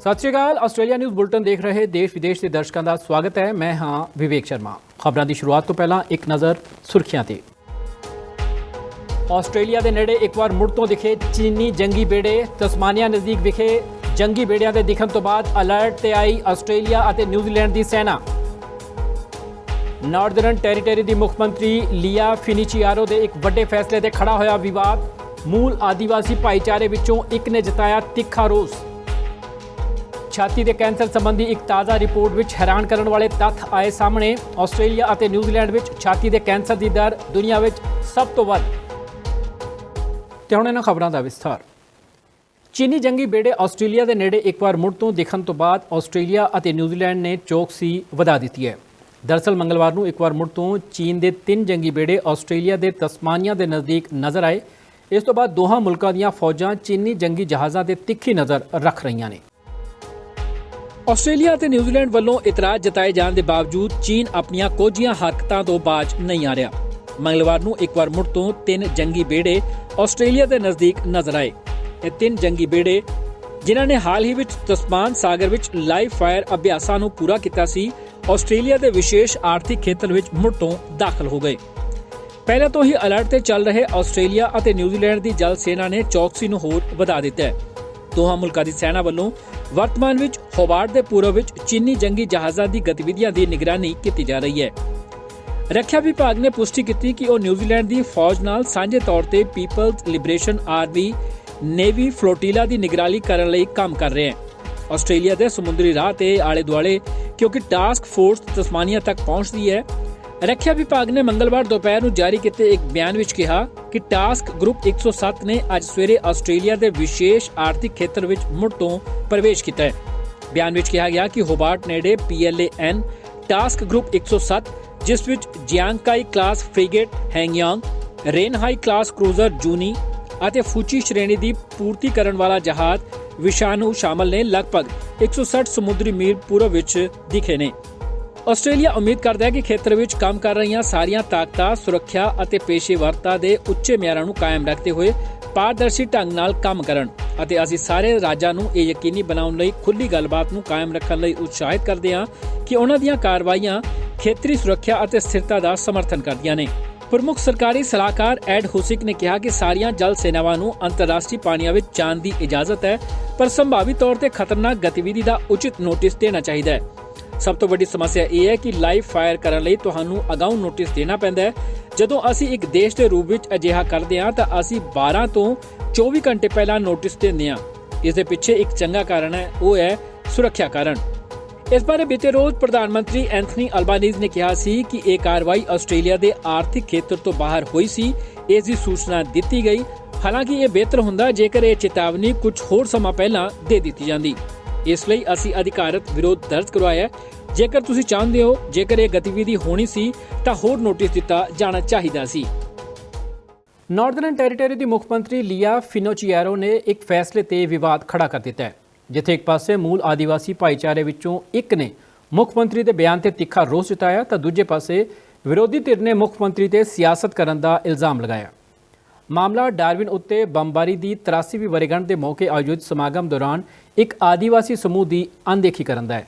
ਸਤਿ ਸ਼੍ਰੀ ਅਕਾਲ, ਆਸਟ੍ਰੇਲੀਆ ਨਿਊਜ਼ ਬੁਲਟਨ ਦੇਖ ਰਹੇ ਦੇਸ਼ ਵਿਦੇਸ਼ ਦੇ ਦਰਸ਼ਕਾਂ ਦਾ ਸਵਾਗਤ ਹੈ। ਮੈਂ ਹਾਂ ਵਿਵੇਕ ਸ਼ਰਮਾ। ਖਬਰਾਂ ਦੀ ਸ਼ੁਰੂਆਤ ਤੋਂ ਪਹਿਲਾਂ ਇੱਕ ਨਜ਼ਰ ਸੁਰਖੀਆਂ ਤੇ। ਆਸਟ੍ਰੇਲੀਆ ਦੇ ਨੇੜੇ ਇੱਕ ਵਾਰ ਮੁੜ ਤੋਂ ਦਿਖੇ ਚੀਨੀ ਜੰਗੀ ਬੇੜੇ। ਤਸਮਾਨੀਆ ਨਜ਼ਦੀਕ ਵਿਖੇ ਜੰਗੀ ਬੇੜਿਆਂ ਦੇ ਦਿਖਣ ਤੋਂ ਬਾਅਦ ਅਲਰਟ ਤੇ ਆਈ ਆਸਟ੍ਰੇਲੀਆ ਅਤੇ ਨਿਊਜ਼ੀਲੈਂਡ ਦੀ ਸੈਨਾ। ਨਾਰਦਰਨ ਟੈਰੀਟਰੀ ਦੀ ਮੁੱਖ ਮੰਤਰੀ ਲੀਆ ਫਿਨੀਚੀਆਰੋ ਦੇ ਇੱਕ ਵੱਡੇ ਫੈਸਲੇ ਤੇ ਖੜਾ ਹੋਇਆ ਵਿਵਾਦ। ਮੂਲ ਆਦੀਵਾਸੀ ਭਾਈਚਾਰੇ ਵਿੱਚੋਂ ਇੱਕ ਨੇ ਜਤਾਇਆ ਤਿੱਖਾ ਰੋਸ। ਛਾਤੀ ਦੇ ਕੈਂਸਰ ਸੰਬੰਧੀ ਇੱਕ ਤਾਜ਼ਾ ਰਿਪੋਰਟ ਵਿੱਚ ਹੈਰਾਨ ਕਰਨ ਵਾਲੇ ਤੱਥ ਆਏ ਸਾਹਮਣੇ। ਆਸਟ੍ਰੇਲੀਆ ਅਤੇ ਨਿਊਜ਼ੀਲੈਂਡ ਵਿੱਚ ਛਾਤੀ ਦੇ ਕੈਂਸਰ ਦੀ ਦਰ ਦੁਨੀਆ ਵਿੱਚ ਸਭ ਤੋਂ ਵੱਧ। ਤੇ ਹੁਣ ਇਹਨਾਂ ਖਬਰਾਂ ਦਾ ਵਿਸਥਾਰ। ਚੀਨੀ ਜੰਗੀ ਬੇੜੇ ਆਸਟ੍ਰੇਲੀਆ ਦੇ ਨੇੜੇ ਇੱਕ ਵਾਰ ਮੁੜ ਤੋਂ ਦਿਖਣ ਤੋਂ ਬਾਅਦ ਆਸਟ੍ਰੇਲੀਆ ਅਤੇ ਨਿਊਜ਼ੀਲੈਂਡ ਨੇ ਚੌਕਸੀ ਵਧਾ ਦਿੱਤੀ ਹੈ। ਦਰਸਲ ਮੰਗਲਵਾਰ ਨੂੰ ਇੱਕ ਵਾਰ ਮੁੜ ਤੋਂ ਚੀਨ ਦੇ ਤਿੰਨ ਜੰਗੀ ਬੇੜੇ ਆਸਟ੍ਰੇਲੀਆ ਦੇ ਤਸਮਾਨੀਆ ਦੇ ਨਜ਼ਦੀਕ ਨਜ਼ਰ ਆਏ। ਇਸ ਤੋਂ ਬਾਅਦ ਦੋਹਾਂ ਮੁਲਕਾਂ ਦੀਆਂ ਫੌਜਾਂ ਚੀਨੀ ਜੰਗੀ ਜਹਾਜ਼ਾਂ ਤੇ ਤਿੱਖੀ ਨਜ਼ਰ ਰੱਖ ਰਹੀਆਂ ਨੇ। ਆਸਟ੍ਰੇਲੀਆ ਅਤੇ ਨਿਊਜ਼ੀਲੈਂਡ ਵੱਲੋਂ ਇਤਰਾਜ਼ ਜਤਾਏ ਜਾਣ ਦੇ ਬਾਵਜੂਦ ਚੀਨ ਆਪਣੀਆਂ ਕੋਝੀਆਂ ਹਰਕਤਾਂ ਤੋਂ ਬਾਜ ਨਹੀਂ ਆ ਰਿਹਾ। ਮੰਗਲਵਾਰ ਨੂੰ ਇੱਕ ਵਾਰ ਮੁੜ ਤੋਂ ਤਿੰਨ ਜੰਗੀ ਬੇੜੇ ਆਸਟ੍ਰੇਲੀਆ ਦੇ ਨਜ਼ਦੀਕ ਨਜ਼ਰ ਆਏ। ਇਹ ਤਿੰਨ ਜੰਗੀ ਬੇੜੇ, ਜਿਨ੍ਹਾਂ ਨੇ ਹਾਲ ਹੀ ਵਿੱਚ ਤਸਮਾਨ ਸਾਗਰ ਵਿੱਚ ਲਾਈਵ ਫਾਇਰ ਅਭਿਆਸਾਂ ਨੂੰ ਪੂਰਾ ਕੀਤਾ ਸੀ, ਆਸਟ੍ਰੇਲੀਆ ਦੇ ਵਿਸ਼ੇਸ਼ ਆਰਥਿਕ ਖੇਤਰ ਵਿੱਚ ਮੁੜ ਤੋਂ ਦਾਖਲ ਹੋ ਗਏ। ਪਹਿਲਾਂ ਤੋਂ ਹੀ ਅਲਰਟ ਤੇ ਚੱਲ ਰਹੇ ਆਸਟ੍ਰੇਲੀਆ ਅਤੇ ਨਿਊਜ਼ੀਲੈਂਡ ਦੀ ਜਲ ਸੈਨਾ ਨੇ ਚੌਕਸੀ ਨੂੰ ਹੋਰ ਵਧਾ ਦਿੱਤਾ ਹੈ। ਦੋਹਾਂ ਮੁਲਕਾਂ ਦੀ ਸੈਨਾ ਵੱਲੋਂ ਵਰਤਮਾਨ ਵਿੱਚ ਹੋਬਾਰਡ ਦੇ ਪੂਰਬ ਵਿੱਚ ਚੀਨੀ ਜੰਗੀ ਜਹਾਜ਼ਾਂ ਦੀ ਗਤੀਵਿਧੀਆਂ ਦੀ ਨਿਗਰਾਨੀ ਕੀਤੀ ਜਾ ਰਹੀ ਹੈ। ਰੱਖਿਆ ਵਿਭਾਗ ਨੇ ਪੁਸ਼ਟੀ ਕੀਤੀ ਕਿ ਉਹ ਨਿਊਜ਼ੀਲੈਂਡ ਦੀ ਫੌਜ ਨਾਲ ਸਾਂਝੇ ਤੌਰ ਤੇ People's Liberation Army navy flotilla ਦੀ ਨਿਗਰਾਨੀ ਕਰਨ ਲਈ ਕੰਮ ਕਰ ਰਹੇ ਹਨ। ਆਸਟ੍ਰੇਲੀਆ ਦੇ ਸਮੁੰਦਰੀ ਰਾਹ ਤੇ ਆਲੇ ਦੁਆਲੇ ਕਿਉਂਕਿ ਟਾਸਕ ਫੋਰਸ ਤਸਮਾਨੀਆ ਤੱਕ ਪਹੁੰਚਦੀ ਹੈ ਰੱਖਿਆ ਵਿਭਾਗ ਨੇ ਮੰਗਲਵਾਰ ਦੁਪਹਿਰ ਨੂੰ ਜਾਰੀ ਕੀਤੇ ਇੱਕ ਬਿਆਨ ਵਿੱਚ ਕਿਹਾ ਕਿ ਟਾਸਕ ਗਰੁੱਪ 107 ਨੇ ਅੱਜ ਸਵੇਰੇ ਆਸਟ੍ਰੇਲੀਆ ਦੇ ਵਿਸ਼ੇਸ਼ ਆਰਥਿਕ ਖੇਤਰ ਵਿੱਚ ਮੁੜ ਤੋਂ ਪ੍ਰਵੇਸ਼ ਕੀਤਾ ਹੈ। ਬਿਆਨ ਵਿੱਚ ਕਿਹਾ ਗਿਆ ਕਿ ਹੋਬਾਰਟ ਨੇੜੇ PLAN ਟਾਸਕ ਗਰੁੱਪ 107 ਜਿਸ ਵਿੱਚ Jiangkai class frigate Hengyang, Renhai class cruiser Zunyi ਅਤੇ ਫੂਚੀ ਸ਼੍ਰੇਣੀ ਦੀ ਪੂਰਤੀ ਕਰਨ ਵਾਲਾ ਜਹਾਜ਼ ਵਿਸ਼ਾਨੂ ਸ਼ਾਮਲ ਨੇ ਲਗਭਗ 160 ਸਮੁੰਦਰੀ ਮੀਲ ਪੂਰਬ ਵਿੱਚ ਦਿਖੇ ਨੇ। ਆਸਟ੍ਰੇਲੀਆ ਉਮੀਦ ਕਰਦਾ ਹੈ ਕਿ ਖੇਤਰ ਵਿੱਚ ਕੰਮ ਕਰ ਰਹੀਆਂ ਸਾਰੀਆਂ ਤਾਕਤਾਂ, ਸੁਰੱਖਿਆ ਅਤੇ ਪੇਸ਼ੇਵਰਤਾ ਦੇ ਉੱਚੇ ਮਿਆਰਾਂ ਨੂੰ ਕਾਇਮ ਰੱਖਦੇ ਹੋਏ ਪਾਰਦਰਸ਼ੀ ਢੰਗ ਨਾਲ ਕੰਮ ਕਰਨ ਅਤੇ ਅਸੀਂ ਸਾਰੇ ਰਾਜਾਂ ਨੂੰ ਇਹ ਯਕੀਨੀ ਬਣਾਉਣ ਲਈ ਖੁੱਲੀ ਗੱਲਬਾਤ ਨੂੰ ਕਾਇਮ ਰੱਖਣ ਲਈ ਉਤਸ਼ਾਹਿਤ ਕਰਦੇ ਹਾਂ ਕਿ ਉਹਨਾਂ ਦੀਆਂ ਕਾਰਵਾਈਆਂ ਖੇਤਰੀ ਸੁਰੱਖਿਆ ਅਤੇ ਸਥਿਰਤਾ ਦਾ ਸਮਰਥਨ ਕਰਦੀਆਂ ਨੇ। ਪ੍ਰਮੁੱਖ ਸਰਕਾਰੀ ਸਲਾਹਕਾਰ ਐਡ ਹੁਸਿਕ ਨੇ ਕਿਹਾ ਕਿ ਸਾਰੀਆਂ ਜਲ ਸੇਨਾਵਾਂ ਨੂੰ ਅੰਤਰਰਾਸ਼ਟਰੀ ਪਾਣੀਆਂ ਵਿੱਚ ਜਾਣ ਦੀ ਇਜਾਜ਼ਤ ਹੈ, ਪਰ ਸੰਭਾਵੀ ਤੌਰ ਤੇ ਖਤਰਨਾਕ ਗਤੀਵਿਧੀ ਦਾ ਉਚਿਤ ਨੋਟਿਸ ਦੇਣਾ ਚਾਹੀਦਾ ਹੈ। ਸਭ ਤੋਂ ਵੱਡੀ ਸਮੱਸਿਆ ਇਹ ਹੈ ਕਿ ਲਾਈਵ ਫਾਇਰ ਕਰਨ ਲਈ ਤੁਹਾਨੂੰ ਅਗਾਊਂ ਨੋਟਿਸ ਦੇਣਾ ਪੈਂਦਾ ਹੈ। ਜਦੋਂ ਅਸੀਂ ਇੱਕ ਦੇਸ਼ ਦੇ ਰੂਪ ਵਿੱਚ ਅਜਿਹਾ ਕਰਦੇ ਹਾਂ, ਤਾਂ ਅਸੀਂ 12 ਤੋਂ 24 ਘੰਟੇ ਪਹਿਲਾਂ ਨੋਟਿਸ ਦਿੰਦੇ ਹਾਂ। ਇਸ ਦੇ ਪਿੱਛੇ ਇੱਕ ਚੰਗਾ ਕਾਰਨ ਹੈ, ਉਹ ਹੈ ਸੁਰੱਖਿਆ ਕਾਰਨ। ਇਸ ਬਾਰੇ ਬੀਤੇ ਰੋਜ਼ ਪ੍ਰਧਾਨ ਮੰਤਰੀ ਐਂਥਨੀ ਅਲਬਾਨੀਜ਼ ਨੇ ਕਿਹਾ ਸੀ ਕਿ ਇਹ ਕਾਰਵਾਈ ਆਸਟ੍ਰੇਲੀਆ ਦੇ ਆਰਥਿਕ ਖੇਤਰ ਤੋਂ ਬਾਹਰ ਹੋਈ ਸੀ, ਇਸ ਦੀ ਸੂਚਨਾ ਦਿੱਤੀ ਗਈ। ਹਾਲਾਂਕਿ ਇਹ ਬਿਹਤਰ ਹੁੰਦਾ ਜੇਕਰ ਇਹ ਚੇਤਾਵਨੀ ਕੁਝ ਹੋਰ ਸਮਾਂ ਪਹਿਲਾਂ ਦੇ ਦਿੱਤੀ ਜਾਂਦੀ। ਇਸ ਲਈ ਅਸੀਂ ਅਧਿਕਾਰਤ ਵਿਰੋਧ ਦਰਜ ਕਰਵਾਇਆ ਜੇਕਰ ਤੁਸੀਂ ਚਾਹੁੰਦੇ ਹੋ, ਜੇਕਰ ਇਹ ਗਤੀਵਿਧੀ ਹੋਣੀ ਸੀ, ਤਾਂ ਹੋਰ ਨੋਟਿਸ ਦਿੱਤਾ ਜਾਣਾ ਚਾਹੀਦਾ ਸੀ। ਨਾਰਦਰਨ ਟੈਰੀਟਰੀ ਦੀ ਮੁੱਖ ਮੰਤਰੀ ਲੀਆ ਫਿਨੋਚੀਆਰੋ ਨੇ ਇੱਕ ਫੈਸਲੇ ਤੇ ਵਿਵਾਦ ਖੜਾ ਕਰ ਦਿੱਤਾ ਹੈ, ਜਿੱਥੇ ਇੱਕ ਪਾਸੇ ਮੂਲ ਆਦੀਵਾਸੀ ਭਾਈਚਾਰੇ ਵਿੱਚੋਂ ਇੱਕ ਨੇ ਮੁੱਖ ਮੰਤਰੀ ਦੇ ਬਿਆਨ ਤੇ ਤਿੱਖਾ ਰੋਸ ਜਤਾਇਆ, ਤਾਂ ਦੂਜੇ ਪਾਸੇ ਵਿਰੋਧੀ ਧਿਰ ਨੇ ਮੁੱਖ ਮੰਤਰੀ ਤੇ ਸਿਆਸਤ ਕਰਨ ਦਾ ਇਲਜ਼ਾਮ ਲਗਾਇਆ। ਮਾਮਲਾ ਡਾਰਵਿਨ ਉੱਤੇ ਬੰਬਾਰੀ ਦੀ 83ਵੀਂ ਵਰੇਗੰਢ ਦੇ ਮੌਕੇ ਆਯੋਜਿਤ ਸਮਾਗਮ ਦੌਰਾਨ ਇੱਕ ਆਦੀਵਾਸੀ ਸਮੂਹ ਦੀ ਅਣਦੇਖੀ ਕਰਨ ਦਾ ਹੈ।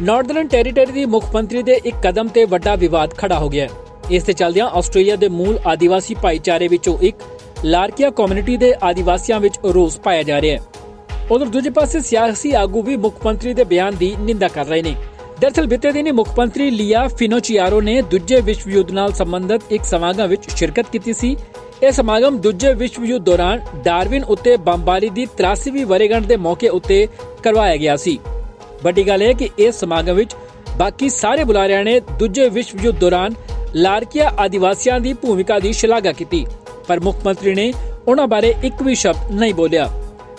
ਨਾਰਦਰਨ ਟੈਰੀਟਰੀ ਦੀ ਮੁੱਖ ਮੰਤਰੀ ਦੇ ਇੱਕ ਕਦਮ ਤੇ ਵੱਡਾ ਵਿਵਾਦ ਖੜਾ ਹੋ ਗਿਆ ਹੈ। ਇਸ ਤੇ ਚੱਲਦਿਆਂ ਆਸਟ੍ਰੇਲੀਆ ਦੇ ਮੂਲ ਆਦੀਵਾਸੀ ਭਾਈਚਾਰੇ ਵਿੱਚੋਂ ਇੱਕ ਲਾਰਕੀਆ ਕਮਿਊਨਿਟੀ ਦੇ ਆਦੀਵਾਸੀਆਂ ਵਿੱਚ ਰੋਸ ਪਾਇਆ ਜਾ ਰਿਹਾ ਹੈ। ਉਧਰ ਦੂਜੇ ਪਾਸੇ ਸਿਆਸੀ ਆਗੂ ਵੀ ਮੁੱਖ ਮੰਤਰੀ ਦੇ ਬਿਆਨ ਦੀ ਨਿੰਦਾ ਕਰ ਰਹੇ ਨੇ। ਦਰਅਸਲ ਬੀਤੇ ਦਿਨੀ ਮੁੱਖ ਮੰਤਰੀ ਲੀਆ ਫਿਨੋਚੀਆਰੋ ਨੇ ਦੂਜੇ ਵਿਸ਼ਵ ਯੁੱਧ ਨਾਲ ਸੰਬੰਧਿਤ ਇੱਕ ਸਮਾਗਮ ਵਿੱਚ ਸ਼ਿਰਕਤ ਕੀਤੀ ਸੀ। ਇਹ ਸਮਾਗਮ ਦੂਜੇ ਵਿਸ਼ਵ ਯੁੱਧ ਦੌਰਾਨ ਡਾਰਵਿਨ ਉੱਤੇ ਬੰਬਾਰੀ ਦੀ 83ਵੀਂ ਵਰੇਗੰਢ ਦੇ ਮੌਕੇ ਉੱਤੇ ਕਰਵਾਇਆ ਗਿਆ ਸੀ। ਵੱਡੀ ਗੱਲ ਹੈ ਕਿ ਇਸ ਸਮਾਗਮ ਵਿੱਚ ਬਾਕੀ ਸਾਰੇ ਬੁਲਾਰਿਆਂ ਨੇ ਦੂਜੇ ਵਿਸ਼ਵ ਯੁੱਧ ਦੌਰਾਨ ਲਾਰਕੀਆ ਆਦੀਵਾਸੀਆਂ ਦੀ ਭੂਮਿਕਾ ਦੀ ਸ਼ਲਾਘਾ ਕੀਤੀ, ਪਰ ਮੁੱਖ ਮੰਤਰੀ ਨੇ ਉਹਨਾਂ ਬਾਰੇ ਇੱਕ ਵੀ ਸ਼ਬਦ ਨਹੀਂ ਬੋਲਿਆ।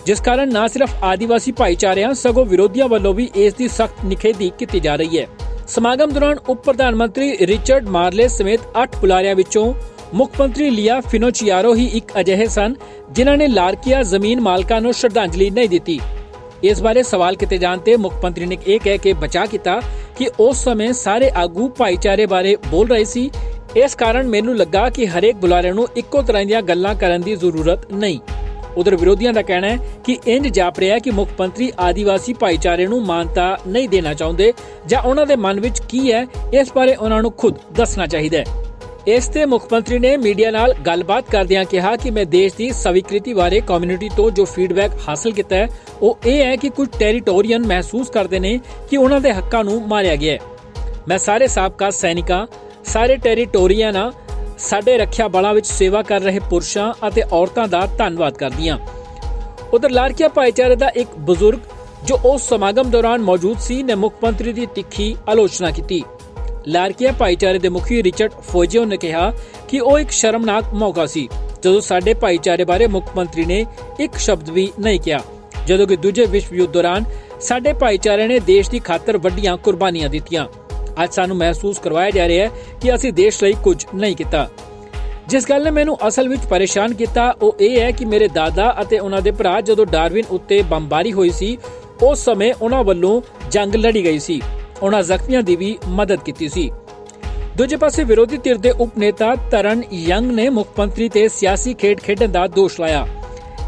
ਜਿਸ ਕਾਰਨ ਨਾ ਸਿਰਫ ਆਦੀਵਾਸੀ ਭਾਈਚਾਰਿਆਂ, ਸਗੋਂ ਵਿਰੋਧੀਆਂ ਵੱਲੋਂ ਵੀ ਇਸ ਦੀ ਸਖਤ ਨਿਖੇਧੀ ਕੀਤੀ ਜਾ ਰਹੀ ਹੈ। ਸਮਾਗਮ ਦੌਰਾਨ ਉਪ ਪ੍ਰਧਾਨ ਮੰਤਰੀ ਰਿਚਰਡ ਮਾਰਲੇ ਸਮੇਤ 8 ਬੁਲਾਰਿਆਂ ਵਿੱਚੋਂ ਮੁੱਖ ਮੰਤਰੀ ਲੀਆ ਫਿਨੋਚੀਆਰੋ ਹੀ ਇੱਕ ਅਜਿਹੇ ਸਨ, ਜਿਨ੍ਹਾਂ ਨੇ ਲਾਰਕੀਆ ਜ਼ਮੀਨ ਮਾਲਕਾਂ ਨੂੰ ਸ਼ਰਧਾਂਜਲੀ ਨਹੀਂ ਦਿੱਤੀ। ਇਸ ਬਾਰੇ ਸਵਾਲ ਕੀਤੇ ਜਾਣ ਤੇ ਮੁੱਖ ਮੰਤਰੀ ਨੇ ਇਹ ਕਹਿ ਕੇ ਬਚਾ ਕੀਤਾ ਕਿ ਉਸ ਸਮੇਂ ਸਾਰੇ ਆਗੂ ਭਾਈਚਾਰੇ ਬਾਰੇ ਬੋਲ ਰਹੇ ਸੀ। ਇਸ ਕਾਰਨ ਮੈਨੂੰ ਲੱਗਾ ਕਿ ਹਰੇਕ ਬੁਲਾਰੇ ਨੂੰ ਇੱਕੋ ਤਰ੍ਹਾਂ ਦੀਆਂ ਗੱਲਾਂ ਕਰਨ ਦੀ ਜ਼ਰੂਰਤ ਨਹੀਂ। ਉਧਰ ਵਿਰੋਧੀਆਂ ਦਾ ਕਹਿਣਾ ਹੈ ਕਿ ਇੰਜ ਜਾਪ ਰਿਹਾ ਹੈ ਕਿ ਮੁੱਖ ਮੰਤਰੀ ਆਦੀਵਾਸੀ ਭਾਈਚਾਰੇ ਨੂੰ ਮਾਨਤਾ ਨਹੀਂ ਦੇਣਾ ਚਾਹੁੰਦੇ, ਜਾਂ ਉਹਨਾਂ ਦੇ ਮਨ ਵਿੱਚ ਕੀ ਹੈ, ਇਸ ਬਾਰੇ ਉਹਨਾਂ ਨੂੰ ਖੁਦ ਦੱਸਣਾ ਚਾਹੀਦਾ ਹੈ। ਇਸ ਤੇ ਮੁੱਖ ਮੰਤਰੀ ਨੇ ਮੀਡੀਆ ਨਾਲ ਗੱਲਬਾਤ ਕਰਦਿਆਂ ਕਿਹਾ ਕਿ ਮੈਂ ਦੇਸ਼ ਦੀ ਸਵੀਕ੍ਰਿਤੀ ਬਾਰੇ ਕਮਿਊਨਿਟੀ ਤੋਂ ਜੋ ਫੀਡਬੈਕ ਹਾਸਲ ਕੀਤਾ ਹੈ, ਉਹ ਇਹ ਹੈ ਕਿ ਕੁਝ ਟੈਰੀਟੋਰੀਅਨ ਮਹਿਸੂਸ ਕਰਦੇ ਨੇ ਕਿ ਉਹਨਾਂ ਦੇ ਹੱਕਾਂ ਨੂੰ ਮਾਰਿਆ ਗਿਆ ਹੈ। ਮੈਂ ਸਾਰੇ ਸਾਬਕਾ ਸੈਨਿਕਾਂ, ਸਾਰੇ ਟੈਰੀਟੋਰੀਅਨਾਂ ਸਾਡੇ ਰੱਖਿਆ ਬਲਾਂ ਵਿੱਚ ਸੇਵਾ ਕਰ ਰਹੇ ਪੁਰਸ਼ਾਂ ਅਤੇ ਔਰਤਾਂ ਦਾ ਧੰਨਵਾਦ ਕਰਦੀ ਹਾਂ। ਉਧਰ ਲਾਰਕੀਆ ਭਾਈਚਾਰੇ ਦਾ ਇੱਕ ਬਜ਼ੁਰਗ ਜੋ ਉਸ ਸਮਾਗਮ ਦੌਰਾਨ ਮੌਜੂਦ ਸੀ, ਨੇ ਮੁੱਖ ਮੰਤਰੀ ਦੀ ਤਿੱਖੀ ਆਲੋਚਨਾ ਕੀਤੀ। ਲਾਰਕੀਆ ਭਾਈਚਾਰੇ ਦੇ ਮੁਖੀ ਰਿਚਰਡ ਫੋਜੀਓ ਨੇ ਕਿਹਾ ਕਿ ਉਹ ਇੱਕ ਸ਼ਰਮਨਾਕ ਮੌਕਾ ਸੀ, ਜਦੋਂ ਸਾਡੇ ਭਾਈਚਾਰੇ ਬਾਰੇ ਮੁੱਖ ਮੰਤਰੀ ਨੇ ਇੱਕ ਸ਼ਬਦ ਵੀ ਨਹੀਂ ਕਿਹਾ, ਜਦੋਂ ਕਿ ਦੂਜੇ ਵਿਸ਼ਵ ਯੁੱਧ ਦੌਰਾਨ ਸਾਡੇ ਭਾਈਚਾਰੇ ਨੇ ਦੇਸ਼ ਦੀ ਖਾਤਰ ਵੱਡੀਆਂ ਕੁਰਬਾਨੀਆਂ ਦਿੱਤੀਆਂ। ਅੱਜ ਸਾਨੂੰ ਮਹਿਸੂਸ ਕਰਵਾਇਆ ਜਾ ਰਿਹਾ ਹੈ ਕਿ ਅਸੀਂ ਦੇਸ਼ ਲਈ ਕੁਝ ਨਹੀਂ ਕੀਤਾ। ਜਿਸ ਗੱਲ ਨੇ ਮੈਨੂੰ ਅਸਲ ਵਿੱਚ ਪਰੇਸ਼ਾਨ ਕੀਤਾ, ਉਹ ਇਹ ਹੈ ਕਿ ਮੇਰੇ ਦਾਦਾ ਅਤੇ ਉਹਨਾਂ ਦੇ ਭਰਾ ਜਦੋਂ ਡਾਰਵਿਨ ਉੱਤੇ ਬੰਬਾਰੀ ਹੋਈ ਸੀ, ਉਸ ਸਮੇਂ ਉਹਨਾਂ ਵੱਲੋਂ ਜੰਗ ਲੜੀ ਗਈ ਸੀ। ਉਹਨਾਂ ਜ਼ਖਮੀਆਂ ਦੀ ਵੀ ਮਦਦ ਕੀਤੀ ਸੀ। ਦੂਜੇ ਪਾਸੇ ਵਿਰੋਧੀ ਧਿਰ ਦੇ ਉਪ ਨੇਤਾ ਤਰਨ ਯੰਗ ਨੇ ਮੁੱਖ ਮੰਤਰੀ ਤੇ ਸਿਆਸੀ ਖੇਡ ਖੇਡਣ ਦਾ ਦੋਸ਼ ਲਾਇਆ।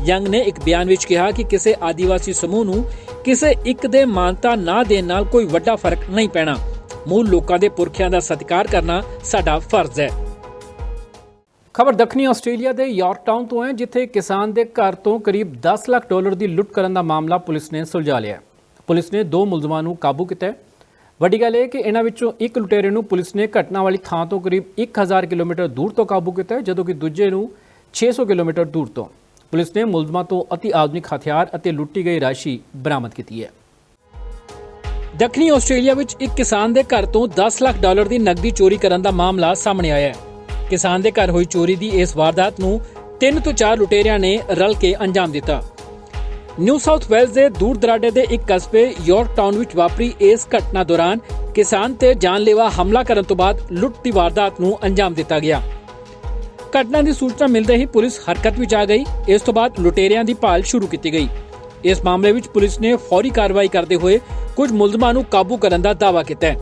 ਯੰਗ ਨੇ ਇੱਕ ਬਿਆਨ ਵਿੱਚ ਕਿਹਾ ਕਿ ਕਿਸੇ ਆਦੀਵਾਸੀ ਸਮੂਹ ਨੂੰ ਕਿਸੇ ਇੱਕ ਦੇ ਮਾਨਤਾ ਨਾ ਦੇਣ ਨਾਲ ਕੋਈ ਵੱਡਾ ਫ਼ਰਕ ਨਹੀਂ ਪੈਣਾ। ਮੂਲ ਲੋਕਾਂ ਦੇ ਪੁਰਖਿਆਂ ਦਾ ਸਤਿਕਾਰ ਕਰਨਾ ਸਾਡਾ ਫਰਜ਼ ਹੈ। ਖਬਰ ਦੱਖਣੀ ਆਸਟ੍ਰੇਲੀਆ ਦੇ ਯਾਰਕਟਾਊਨ ਤੋਂ ਹੈ, ਜਿੱਥੇ ਕਿਸਾਨ ਦੇ ਘਰ ਤੋਂ ਕਰੀਬ 10 ਲੱਖ ਡਾਲਰ ਦੀ ਲੁੱਟ ਕਰਨ ਦਾ ਮਾਮਲਾ ਪੁਲਿਸ ਨੇ ਸੁਲਝਾ ਲਿਆ ਪੁਲਿਸ ਨੇ ਦੋ ਮੁਲਜ਼ਮਾਂ ਨੂੰ ਕਾਬੂ ਕੀਤਾ ਹੈ। ਵੱਡੀ ਗੱਲ ਇਹ ਹੈ ਕਿ ਇਹਨਾਂ ਵਿੱਚੋਂ ਇੱਕ ਲੁਟੇਰੇ ਨੂੰ ਪੁਲਿਸ ਨੇ ਘਟਨਾ ਵਾਲੀ ਥਾਂ ਤੋਂ ਕਰੀਬ 1000 ਕਿਲੋਮੀਟਰ ਦੂਰ ਤੋਂ ਕਾਬੂ ਕੀਤਾ ਜਦੋਂ ਕਿ ਦੂਜੇ ਨੂੰ 600 ਕਿਲੋਮੀਟਰ ਦੂਰ ਤੋਂ। ਪੁਲਿਸ ਨੇ ਮੁਲਜ਼ਮਾਂ ਤੋਂ ਅਤੀ ਆਧੁਨਿਕ ਹਥਿਆਰ ਅਤੇ ਲੁੱਟੀ ਗਈ ਰਾਸ਼ੀ ਬਰਾਮਦ ਕੀਤੀ ਹੈ। ਦੱਖਣੀ ਆਸਟ੍ਰੇਲੀਆ ਵਿੱਚ ਇੱਕ ਕਿਸਾਨ ਦੇ ਘਰ ਤੋਂ 10 ਲੱਖ ਡਾਲਰ ਦੀ ਨਕਦੀ ਚੋਰੀ ਕਰਨ ਦਾ ਮਾਮਲਾ ਸਾਹਮਣੇ ਆਇਆ ਹੈ। ਕਿਸਾਨ ਦੇ ਘਰ ਹੋਈ ਚੋਰੀ ਦੀ ਇਸ ਵਾਰਦਾਤ ਨੂੰ ਤਿੰਨ ਤੋਂ ਚਾਰ ਲੁਟੇਰਿਆਂ ਨੇ ਰਲ ਕੇ ਅੰਜਾਮ ਦਿੱਤਾ। ਨਿਊ ਸਾਊਥ ਵੇਲਜ਼ ਦੇ ਦੂਰ ਦਰਾਡੇ ਦੇ ਇੱਕ ਕਸਬੇ ਯਾਰਕ ਟਾਊਨ ਵਿੱਚ ਵਾਪਰੀ ਇਸ ਘਟਨਾ ਦੌਰਾਨ ਕਿਸਾਨ ਤੇ ਜਾਨਲੇਵਾ ਹਮਲਾ ਕਰਨ ਤੋਂ ਬਾਅਦ ਲੁੱਟ ਦੀ ਵਾਰਦਾਤ ਨੂੰ ਅੰਜਾਮ ਦਿੱਤਾ ਗਿਆ। ਘਟਨਾ ਦੀ ਸੂਚਨਾ ਮਿਲਦੇ ਹੀ ਪੁਲਿਸ ਹਰਕਤ ਵਿੱਚ ਆ ਗਈ। ਇਸ ਤੋਂ ਬਾਅਦ ਲੁਟੇਰਿਆਂ ਦੀ ਭਾਲ ਸ਼ੁਰੂ ਕੀਤੀ ਗਈ। ਇਸ ਮਾਮਲੇ ਵਿੱਚ ਪੁਲਿਸ ਨੇ ਫੌਰੀ ਕਾਰਵਾਈ ਕਰਦੇ ਹੋਏ ਕੁਝ ਮੁਲਜ਼ਮਾਂ ਨੂੰ ਕਾਬੂ ਕਰਨ ਦਾ ਦਾਅਵਾ ਕੀਤਾ ਹੈ।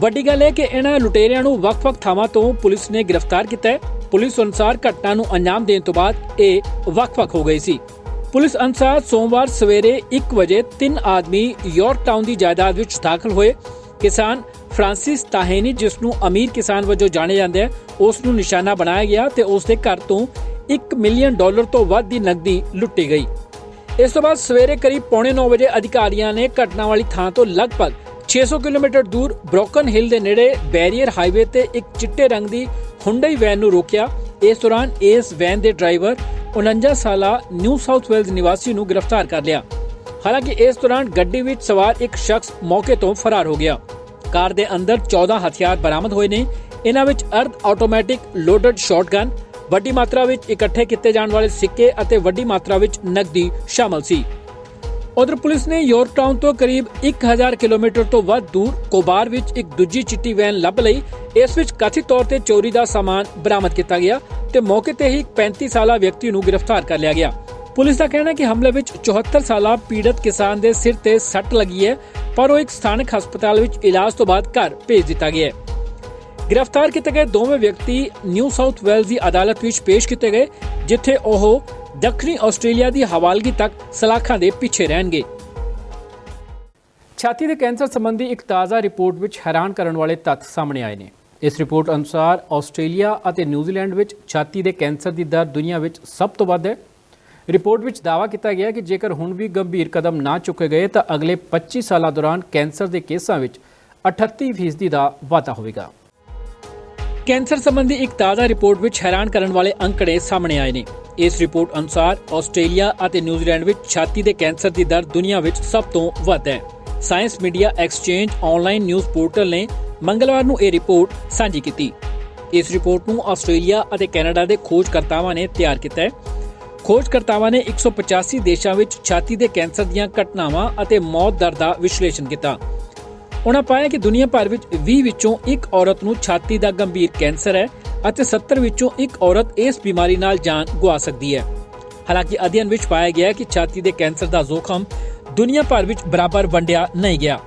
ਵੱਡੀ ਗੱਲ ਹੈ ਕਿ ਇਹਨਾਂ ਲੁਟੇਰਿਆਂ ਨੂੰ ਵੱਖ-ਵੱਖ ਥਾਵਾਂ ਤੋਂ ਪੁਲਿਸ ਨੇ ਗ੍ਰਿਫਤਾਰ ਕੀਤਾ ਹੈ। ਪੁਲਿਸ ਅਨੁਸਾਰ ਘਟਨਾ ਨੂੰ ਅੰਜਾਮ ਦੇਣ ਤੋਂ ਬਾਅਦ ਇਹ ਵੱਖ-ਵੱਖ ਹੋ ਗਈ ਸੀ। ਪੁਲਿਸ ਅਨੁਸਾਰ ਸੋਮਵਾਰ ਸਵੇਰੇ 1 ਵਜੇ ਤਿੰਨ ਆਦਮੀ ਯਾਰਕ ਟਾਊਨ ਦੀ ਜਾਇਦਾਦ ਵਿੱਚ ਦਾਖਲ ਹੋਏ। ਕਿਸਾਨ ਫ੍ਰਾਂਸਿਸ ਤਾਹੇਨੀ, ਜਿਸ ਨੂੰ ਅਮੀਰ ਕਿਸਾਨ ਵਜੋਂ ਜਾਣਿਆ ਜਾਂਦਾ ਹੈ, ਉਸ ਨੂੰ ਨਿਸ਼ਾਨਾ ਬਣਾਇਆ ਗਿਆ ਤੇ ਉਸ ਦੇ ਘਰ ਤੋਂ 1 ਮਿਲੀਅਨ ਡਾਲਰ ਤੋਂ ਵੱਧ ਦੀ ਨਕਦੀ ਲੁੱਟੀ ਗਈ। ਇਸ ਤੋਂ ਬਾਅਦ ਸਵੇਰੇ ਕਰੀਬ ਪੌਣੇ 9 ਵਜੇ ਅਧਿਕਾਰੀਆਂ ਨੇ ਘਟਨਾ ਵਾਲੀ ਥਾਂ ਤੋਂ ਲਗਭਗ 600 ਕਿਲੋਮੀਟਰ ਦੂਰ ਬ੍ਰੋਕਨ ਹਿੱਲ ਦੇ ਨੇੜੇ ਬੈਰੀਅਰ ਹਾਈਵੇ ਤੇ ਇੱਕ ਚਿੱਟੇ ਰੰਗ ਦੀ ਹੁੰਡਈ ਵੈਨ ਨੂੰ ਰੋਕਿਆ। ਇਸ ਦੌਰਾਨ ਇਸ ਵੈਨ ਦੇ ਡਰਾਈਵਰ 49 ਸਾਲਾ ਨਿਊ ਸਾਊਥ ਵੇਲਜ਼ ਨਿਵਾਸੀ ਨੂੰ ਗ੍ਰਿਫਤਾਰ ਕਰ ਲਿਆ। ਹਾਲਾਂਕਿ ਇਸ ਦੌਰਾਨ ਗੱਡੀ ਵਿੱਚ ਸਵਾਰ ਇੱਕ ਸ਼ਖਸ ਮੌਕੇ ਤੋਂ ਫਰਾਰ ਹੋ ਗਿਆ। ਕਾਰ ਦੇ ਅੰਦਰ 14 ਹਥਿਆਰ ਬਰਾਮਦ ਹੋਏ ਨੇ। ਇਹਨਾਂ ਵਿੱਚ ਅਰਧ ਆਟੋਮੈਟਿਕ ਲੋਡਡ ਸ਼ਾਟਗਨ, ਵੱਡੀ ਮਾਤਰਾ ਵਿੱਚ ਇਕੱਠੇ ਕੀਤੇ ਜਾਣ ਵਾਲੇ ਸਿੱਕੇ ਅਤੇ ਵੱਡੀ ਮਾਤਰਾ ਵਿੱਚ ਨਕਦੀ ਸ਼ਾਮਲ ਸੀ। ਉਧਰ ਪੁਲਿਸ ਨੇ ਯਾਰਕਟਾਊਨ ਤੋਂ ਕਰੀਬ 1000 ਕਿਲੋਮੀਟਰ ਤੋਂ ਵੱਧ ਦੂਰ ਕੋਬਾਰ ਵਿੱਚ ਇੱਕ ਦੂਜੀ ਚਿੱਟੀ ਵੈਨ ਲੱਭ ਲਈ। ਇਸ ਵਿੱਚ ਕਥਿਤ ਤੌਰ ਤੇ ਚੋਰੀ ਦਾ ਸਾਮਾਨ ਬਰਾਮਦ ਕੀਤਾ ਗਿਆ ਤੇ ਮੌਕੇ ਤੇ ਹੀ 35 ਸਾਲਾ ਵਿਅਕਤੀ ਨੂੰ ਗ੍ਰਿਫਤਾਰ ਕਰ ਲਿਆ ਗਿਆ। ਪੁਲਿਸ ਦਾ ਕਹਿਣਾ ਹੈ ਕਿ ਹਮਲੇ ਵਿੱਚ 74 ਸਾਲਾ ਪੀੜਤ ਕਿਸਾਨ ਦੇ ਸਿਰ ਤੇ ਸੱਟ ਲੱਗੀ ਹੈ, ਪਰ ਉਹ ਇੱਕ ਸਥਾਨਕ ਹਸਪਤਾਲ ਵਿੱਚ ਇਲਾਜ ਤੋਂ ਬਾਅਦ ਘਰ ਭੇਜ ਦਿੱਤਾ ਗਿਆ ਹੈ। ਗ੍ਰਿਫਤਾਰ ਕੀਤੇ ਗਏ ਦੋਵੇਂ ਵਿਅਕਤੀ ਨਿਊ ਸਾਊਥ ਵੇਲਜ਼ ਦੀ ਅਦਾਲਤ ਵਿੱਚ ਪੇਸ਼ ਕੀਤੇ ਗਏ, ਜਿੱਥੇ ਉਹ ਦੱਖਣੀ ਆਸਟ੍ਰੇਲੀਆ ਦੀ ਹਵਾਲਗੀ ਤੱਕ ਸਲਾਖਾਂ ਦੇ ਪਿੱਛੇ ਰਹਿਣਗੇ। ਛਾਤੀ ਦੇ ਕੈਂਸਰ ਸੰਬੰਧੀ ਇੱਕ ਤਾਜ਼ਾ ਰਿਪੋਰਟ ਵਿੱਚ ਹੈਰਾਨ ਕਰਨ ਵਾਲੇ ਤੱਥ ਸਾਹਮਣੇ ਆਏ ਨੇ। ਇਸ ਰਿਪੋਰਟ ਅਨੁਸਾਰ ਆਸਟ੍ਰੇਲੀਆ ਅਤੇ ਨਿਊਜ਼ੀਲੈਂਡ ਵਿੱਚ ਛਾਤੀ ਦੇ ਕੈਂਸਰ ਦੀ ਦਰ ਦੁਨੀਆ ਵਿੱਚ ਸਭ ਤੋਂ ਵੱਧ ਹੈ। ਰਿਪੋਰਟ ਵਿੱਚ ਦਾਅਵਾ ਕੀਤਾ ਗਿਆ ਕਿ ਜੇਕਰ ਹੁਣ ਵੀ ਗੰਭੀਰ ਕਦਮ ਨਾ ਚੁੱਕੇ ਗਏ ਤਾਂ ਅਗਲੇ 25 ਸਾਲਾਂ ਦੌਰਾਨ ਕੈਂਸਰ ਦੇ ਕੇਸਾਂ ਵਿੱਚ 38% ਦਾ ਵਾਧਾ ਹੋਵੇਗਾ। ਕੈਂਸਰ ਸੰਬੰਧੀ ਇੱਕ ਤਾਜ਼ਾ ਰਿਪੋਰਟ ਵਿੱਚ ਹੈਰਾਨ ਕਰਨ ਵਾਲੇ ਅੰਕੜੇ ਸਾਹਮਣੇ ਆਏ ਨੇ। ਇਸ ਰਿਪੋਰਟ ਅਨੁਸਾਰ ਆਸਟ੍ਰੇਲੀਆ ਅਤੇ ਨਿਊਜ਼ੀਲੈਂਡ ਵਿੱਚ ਛਾਤੀ ਦੇ ਕੈਂਸਰ ਦੀ ਦਰ ਦੁਨੀਆ ਵਿੱਚ ਸਭ ਤੋਂ ਵੱਧ ਹੈ। Science Media Exchange online news portal ਨੇ ਮੰਗਲਵਾਰ ਨੂੰ ਇਹ ਰਿਪੋਰਟ ਸਾਂਝੀ ਕੀਤੀ। ਇਸ ਰਿਪੋਰਟ ਨੂੰ ਆਸਟ੍ਰੇਲੀਆ ਅਤੇ ਕੈਨੇਡਾ ਦੇ ਖੋਜਕਰਤਾਵਾਂ ਨੇ ਤਿਆਰ ਕੀਤਾ ਹੈ। ਖੋਜਕਰਤਾਵਾਂ ਨੇ 185 ਦੇਸ਼ਾਂ ਵਿੱਚ ਛਾਤੀ ਦੇ ਕੈਂਸਰ ਦੀਆਂ ਘਟਨਾਵਾਂ ਅਤੇ ਮੌਤ ਦਰ ਦਾ ਵਿਸ਼ਲੇਸ਼ਣ ਕੀਤਾ। ਉਹਨਾਂ ਪਾਇਆ ਕਿ ਦੁਨੀਆ ਭਰ ਵਿੱਚ 20 ਵਿੱਚੋਂ ਇੱਕ ਔਰਤ ਨੂੰ ਛਾਤੀ ਦਾ ਗੰਭੀਰ ਕੈਂਸਰ ਹੈ ਅਤੇ 70 ਵਿੱਚੋਂ ਇੱਕ ਔਰਤ ਇਸ ਬਿਮਾਰੀ ਨਾਲ ਜਾਨ ਗਵਾ ਸਕਦੀ ਹੈ। ਹਾਲਾਂਕਿ ਅਧਿਐਨ ਵਿੱਚ ਪਾਇਆ ਗਿਆ ਕਿ ਛਾਤੀ ਦੇ ਕੈਂਸਰ ਦਾ ਜ਼ੋਖਮ ਦੁਨੀਆ ਭਰ ਵਿੱਚ ਬਰਾਬਰ ਵੰਡਿਆ ਨਹੀਂ ਗਿਆ।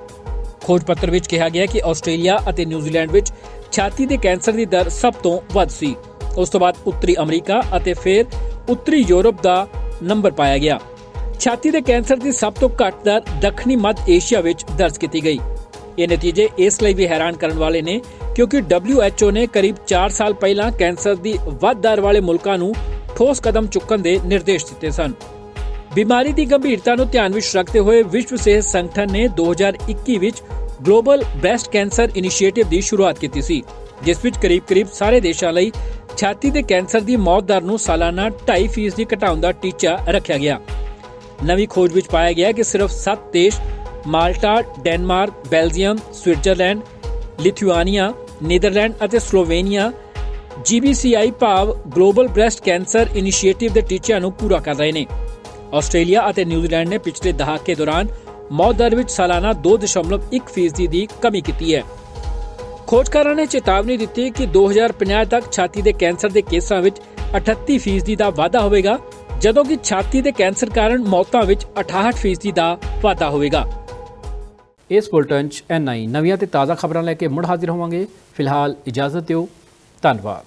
ਖੋਜ ਪੱਤਰ ਵਿੱਚ ਕਿਹਾ ਗਿਆ ਕਿ ਆਸਟ੍ਰੇਲੀਆ ਅਤੇ ਨਿਊਜ਼ੀਲੈਂਡ ਵਿੱਚ ਛਾਤੀ ਦੇ ਕੈਂਸਰ ਦੀ ਦਰ ਸਭ ਤੋਂ ਵੱਧ ਸੀ। ਉਸ ਤੋਂ ਬਾਅਦ ਉੱਤਰੀ ਅਮਰੀਕਾ ਅਤੇ ਫਿਰ ਉੱਤਰੀ ਯੂਰਪ ਦਾ ਨੰਬਰ ਪਾਇਆ ਗਿਆ। ਛਾਤੀ ਦੇ ਕੈਂਸਰ ਦੀ ਸਭ ਤੋਂ ਘੱਟ ਦਰ ਦੱਖਣੀ ਮੱਧ ਏਸ਼ੀਆ ਵਿੱਚ ਦਰਜ ਕੀਤੀ ਗਈ। ਇਹ ਨਤੀਜੇ ਇਸ ਲਈ ਵੀ ਹੈਰਾਨ ਕਰਨ ਵਾਲੇ ਨੇ ਕਿਉਂਕਿ WHO ਨੇ ਕਰੀਬ 4 ਸਾਲ ਪਹਿਲਾਂ ਕੈਂਸਰ ਦੀ ਵੱਧ ਦਰ ਵਾਲੇ ਮੁਲਕਾਂ ਨੂੰ ਠੋਸ ਕਦਮ ਚੁੱਕਣ ਦੇ ਨਿਰਦੇਸ਼ ਦਿੱਤੇ ਸਨ। ਬਿਮਾਰੀ ਦੀ ਗੰਭੀਰਤਾ ਨੂੰ ਧਿਆਨ ਵਿੱਚ ਰੱਖਦੇ ਹੋਏ ਵਿਸ਼ਵ ਸਿਹਤ ਸੰਗਠਨ ਨੇ 2021 ਵਿੱਚ ਗਲੋਬਲ ਬ੍ਰੈਸਟ ਕੈਂਸਰ ਇਨੀਸ਼ੀਏਟਿਵ ਦੀ ਸ਼ੁਰੂਆਤ ਕੀਤੀ ਸੀ, ਜਿਸ ਵਿੱਚ ਕਰੀਬ-ਕਰੀਬ ਸਾਰੇ ਦੇਸ਼ਾਂ ਲਈ ਛਾਤੀ ਦੇ ਕੈਂਸਰ ਦੀ ਮੌਤ ਦਰ ਨੂੰ ਸਾਲਾਨਾ 2.5% ਦੀ ਘਟਾਉਣ ਦਾ ਟੀਚਾ ਰੱਖਿਆ ਗਿਆ। ਨਵੀਂ ਖੋਜ ਵਿੱਚ ਪਾਇਆ ਗਿਆ ਕਿ ਸਿਰਫ 7 ਦੇਸ਼ Malta, Denmark, Belgium, Switzerland, Lithuania, Netherland ਅਤੇ ਸਲੋਵੇਨੀਆ GBCI ਭਾਵ ਗਲੋਬਲ ਬ੍ਰੈਸਟ ਕੈਂਸਰ ਇਨੀਸ਼ੀਏਟਿਵ ਦੇ ਟੀਚਿਆਂ ਨੂੰ ਪੂਰਾ ਕਰ ਰਹੇ ਨੇ। ਆਸਟ੍ਰੇਲੀਆ ਅਤੇ ਨਿਊਜ਼ੀਲੈਂਡ ਨੇ ਪਿਛਲੇ ਦਹਾਕੇ ਦੌਰਾਨ ਮੌਤ ਦਰ ਵਿੱਚ ਸਾਲਾਨਾ 2.1% ਦੀ ਕਮੀ ਕੀਤੀ ਹੈ। ਖੋਜਕਾਰਾਂ ਨੇ ਚੇਤਾਵਨੀ ਦਿੱਤੀ ਕਿ 2050 ਤੱਕ ਛਾਤੀ ਦੇ ਕੈਂਸਰ ਦੇ ਕੇਸਾਂ ਵਿੱਚ 38% ਦਾ ਵਾਧਾ ਹੋਵੇਗਾ ਜਦੋਂ ਕਿ ਛਾਤੀ ਦੇ ਕੈਂਸਰ ਕਾਰਨ ਮੌਤਾਂ ਵਿੱਚ 68% ਦਾ ਵਾਧਾ ਹੋਵੇਗਾ। ਇਸ ਬੁਲਟਨ ਚ ਐਨਆਈ ਨਵੀਆਂ ਤੇ ਤਾਜ਼ਾ ਖਬਰਾਂ ਲੈ ਕੇ ਮੁੜ ਹਾਜ਼ਰ ਹੋਵਾਂਗੇ। ਫਿਲਹਾਲ ਇਜਾਜ਼ਤ ਦਿਓ। ਧੰਨਵਾਦ।